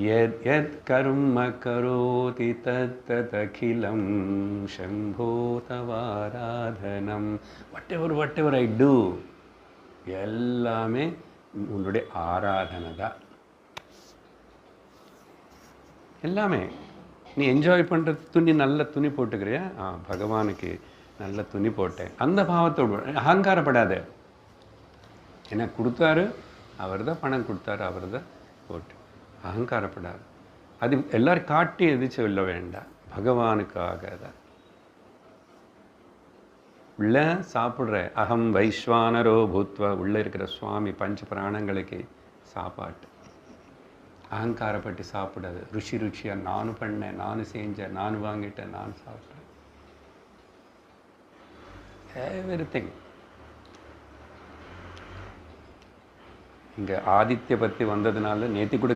यद् यत् कर्म करोति तत्तदखिलं शम्भो தவாராதனம் whatever whatever I do எல்லாமே உன்னுடைய ஆராதனை தான் எல்லாமே நீ என்ஜாய் பண்ணுற துணி நல்ல துணி போட்டுக்கிறியா ஆ பகவானுக்கு நல்ல துணி போட்டேன் அந்த பாவத்தோடு அகங்காரப்படாத என்ன கொடுத்தாரு அவர் தான் பணம் கொடுத்தாரு அவர் தான் போட்டு அகங்காரப்படாது. அது எல்லாரும் காட்டி எது சொல்ல வேண்டாம். பகவானுக்காக தான். உள்ள சாப்பிட்ற அகம் வைஸ்வானரோ பூத்வா உள்ள இருக்கிற சுவாமி பஞ்ச பிராணங்களுக்கு சாப்பாட்டு. அகங்காரப்பட்டு சாப்பிடாது. ருசி ருச்சியாக நானும் பண்ணேன் நானும் செஞ்சேன் நான் வாங்கிட்டேன் நான் சாப்பிட்டேன். எவ்ரி திங் இங்கே ஆதித்ய பற்றி வந்ததுனால நேத்தி கூட